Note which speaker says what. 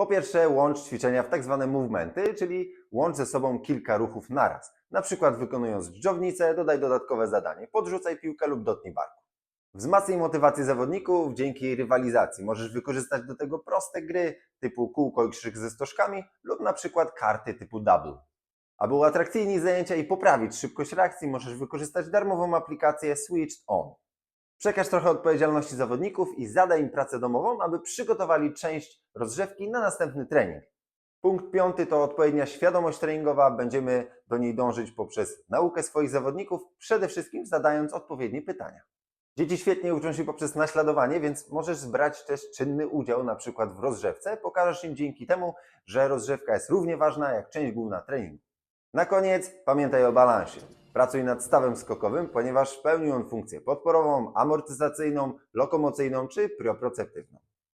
Speaker 1: Po pierwsze, łącz ćwiczenia w tak zwane movementy, czyli łącz ze sobą kilka ruchów naraz. Na przykład wykonując dżdżownicę, dodaj dodatkowe zadanie. Podrzucaj piłkę lub dotknij barku. Wzmacnij motywację zawodników dzięki rywalizacji. Możesz wykorzystać do tego proste gry typu kółko i krzyk ze stożkami lub na przykład karty typu double. Aby uatrakcyjnić zajęcia i poprawić szybkość reakcji, możesz wykorzystać darmową aplikację Switched On. Przekaż trochę odpowiedzialności zawodników i zadaj im pracę domową, aby przygotowali część rozgrzewki na następny trening. Punkt piąty to odpowiednia świadomość treningowa. Będziemy do niej dążyć poprzez naukę swoich zawodników, przede wszystkim zadając odpowiednie pytania. Dzieci świetnie uczą się poprzez naśladowanie, więc możesz brać też czynny udział na przykład w rozgrzewce. Pokażesz im dzięki temu, że rozgrzewka jest równie ważna jak część główna treningu. Na koniec pamiętaj o balansie. Pracuj nad stawem skokowym, ponieważ pełni on funkcję podporową, amortyzacyjną, lokomocyjną czy prioproceptywną.